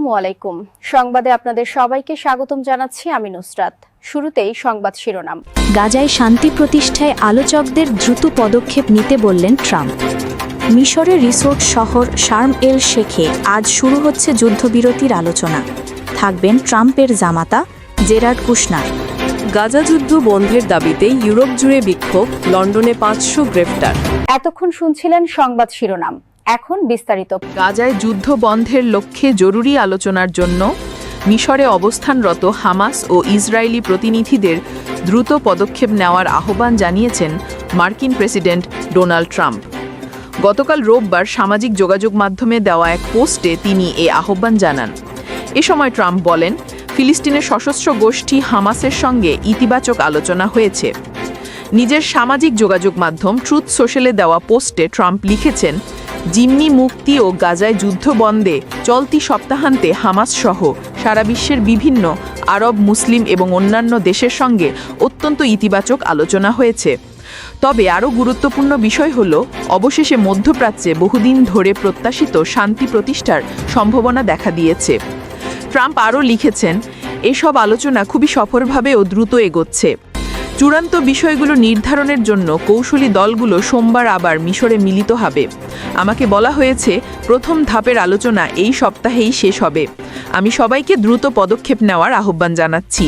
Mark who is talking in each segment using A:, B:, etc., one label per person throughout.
A: আসসালামু আলাইকুম সংবাদে আপনাদের সবাইকে স্বাগতম জানাচ্ছি আমি নুসরাত। শুরুতেই সংবাদ শিরোনাম।
B: গাজায় শান্তি প্রতিষ্ঠায় আলোচকদের দ্রুত পদক্ষেপ নিতে বললেন ট্রাম্প। মিশরের রিসোর্ট শহর শার্ম এল শেখে আজ শুরু হচ্ছে যুদ্ধবিরতির আলোচনা। থাকবেন ট্রাম্পের জামাতা জেরার্ড কুশনার।
C: গাজা যুদ্ধ বন্ধের দাবিতে ইউরোপ জুড়ে বিক্ষোভ লন্ডনে পাঁচশো গ্রেফতার।
A: এতক্ষণ শুনছিলেন সংবাদ শিরোনাম। এখন বিস্তারিত।
D: গাজায় যুদ্ধ বন্ধের লক্ষ্যে জরুরি আলোচনার জন্য মিশরে অবস্থানরত হামাস ও ইসরায়েলি প্রতিনিধিদের দ্রুত পদক্ষেপ নেওয়ার আহ্বান জানিয়েছেন মার্কিন প্রেসিডেন্ট ডোনাল্ড ট্রাম্প। গতকাল রোববার সামাজিক যোগাযোগ মাধ্যমে দেওয়া এক পোস্টে তিনি এ আহ্বান জানান। এ সময় ট্রাম্প বলেন, ফিলিস্তিনের সশস্ত্র গোষ্ঠী হামাসের সঙ্গে ইতিবাচক আলোচনা হয়েছে। নিজের সামাজিক যোগাযোগ মাধ্যম ট্রুথ সোশ্যালে দেওয়া পোস্টে ট্রাম্প লিখেছেন জিম্মি মুক্তি ও গাজায় যুদ্ধ বন্ধে চলতি সপ্তাহান্তে হামাস সহ সারা বিশ্বের বিভিন্ন আরব, মুসলিম এবং অন্যান্য দেশের সঙ্গে অত্যন্ত ইতিবাচক আলোচনা হয়েছে। তবে আরও গুরুত্বপূর্ণ বিষয় হল, অবশেষে মধ্যপ্রাচ্যে বহুদিন ধরে প্রত্যাশিত শান্তি প্রতিষ্ঠার সম্ভাবনা দেখা দিয়েছে। ট্রাম্প আরও লিখেছেন, এসব আলোচনা খুবই সফলভাবে ও দ্রুত এগোচ্ছে। চূড়ান্ত বিষয়গুলো নির্ধারণের জন্য কৌশলী দলগুলো সোমবার আবার মিশরে মিলিত হবে। আমাকে বলা হয়েছে, প্রথম ধাপের আলোচনা এই সপ্তাহেই শেষ হবে। আমি সবাইকে দ্রুত পদক্ষেপ নেওয়ার আহ্বান জানাচ্ছি।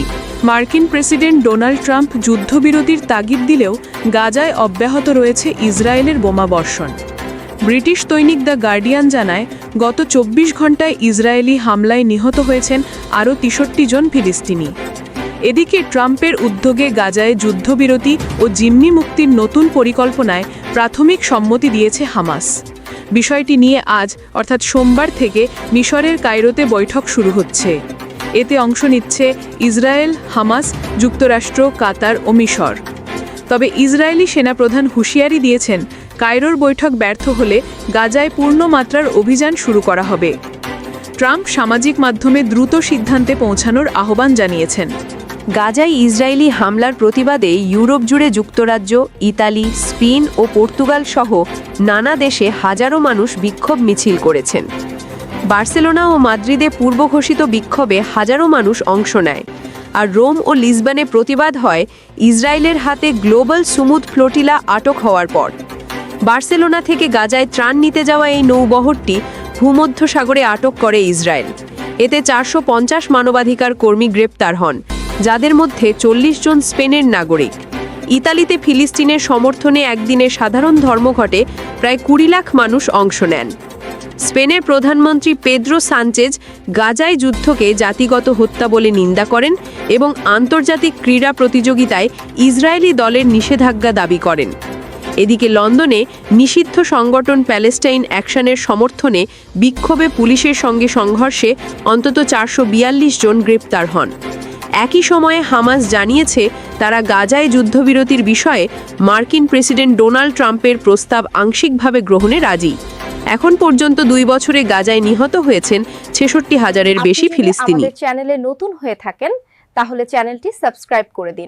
C: মার্কিন প্রেসিডেন্ট ডোনাল্ড ট্রাম্প যুদ্ধবিরতির তাগিদ দিলেও গাজায় অব্যাহত রয়েছে ইসরায়েলের বোমাবর্ষণ ব্রিটিশ দৈনিক দ্য গার্ডিয়ান জানায়, গত চব্বিশ ঘন্টায় ইসরায়েলি হামলায় নিহত হয়েছেন আরও তেষট্টি জন ফিলিস্তিনি। এদিকে ট্রাম্পের উদ্যোগে গাজায় যুদ্ধবিরতি ও জিম্মি মুক্তির নতুন পরিকল্পনায় প্রাথমিক সম্মতি দিয়েছে হামাস। বিষয়টি নিয়ে আজ, অর্থাৎ সোমবার থেকে মিশরের কায়রোতে বৈঠক শুরু হচ্ছে। এতে অংশ নিচ্ছে ইসরায়েল, হামাস, যুক্তরাষ্ট্র, কাতার ও মিশর। তবে ইসরায়েলি সেনাপ্রধান হুঁশিয়ারি দিয়েছেন, কায়রোর বৈঠক ব্যর্থ হলে গাজায় পূর্ণ মাত্রার অভিযান শুরু করা হবে। ট্রাম্প সামাজিক মাধ্যমে দ্রুত সিদ্ধান্তে পৌঁছানোর আহ্বান জানিয়েছেন।
E: গাজায় ইসরায়েলি হামলার প্রতিবাদে ইউরোপ জুড়ে যুক্তরাজ্য, ইতালি, স্পেন ও পর্তুগাল সহ নানা দেশে হাজারো মানুষ বিক্ষোভ মিছিল করেছেন। বার্সেলোনা ও মাদ্রিদে পূর্বঘোষিত বিক্ষোভে হাজারো মানুষ অংশ নেয়। আর রোম ও লিসবনে প্রতিবাদ হয় ইসরায়েলের হাতে গ্লোবাল সুমুদ ফ্লোটিলা আটক হওয়ার পর। বার্সেলোনা থেকে গাজায় ত্রাণ নিতে যাওয়া এই নৌবহরটি ভূমধ্যসাগরে আটক করে ইসরায়েল। এতে চারশো পঞ্চাশ মানবাধিকার কর্মী গ্রেপ্তার হন। যাদের মধ্যে চল্লিশ জন স্পেনের নাগরিক। ইতালিতে ফিলিস্তিনের সমর্থনে একদিনে সাধারণ ধর্মঘটে প্রায় কুড়ি লাখ মানুষ অংশ নেন। স্পেনের প্রধানমন্ত্রী পেদ্রো সানচেজ গাজায় যুদ্ধকে জাতিগত হত্যা বলে নিন্দা করেন এবং আন্তর্জাতিক ক্রীড়া প্রতিযোগিতায় ইসরায়েলি দলের নিষেধাজ্ঞা দাবি করেন। এদিকে লন্ডনে নিষিদ্ধ সংগঠন প্যালেস্টাইন অ্যাকশনের সমর্থনে বিক্ষোভে পুলিশের সঙ্গে সংঘর্ষে অন্তত চারশো বিয়াল্লিশ জন গ্রেপ্তার হন। একই সময়ে হামাস জানিয়েছে তারা গাজায় যুদ্ধবিরতির বিষয়ে মার্কিন প্রেসিডেন্ট ডোনাল্ড ট্রাম্পের প্রস্তাব আংশিকভাবে গ্রহণে রাজি। এখন পর্যন্ত দুই বছরে গাজায় নিহত হয়েছেন ছেষট্টি হাজারের বেশি ফিলিস্তিনি।
A: চ্যানেলে নতুন হয়ে থাকেন তাহলে চ্যানেলটি সাবস্ক্রাইব করে দিন।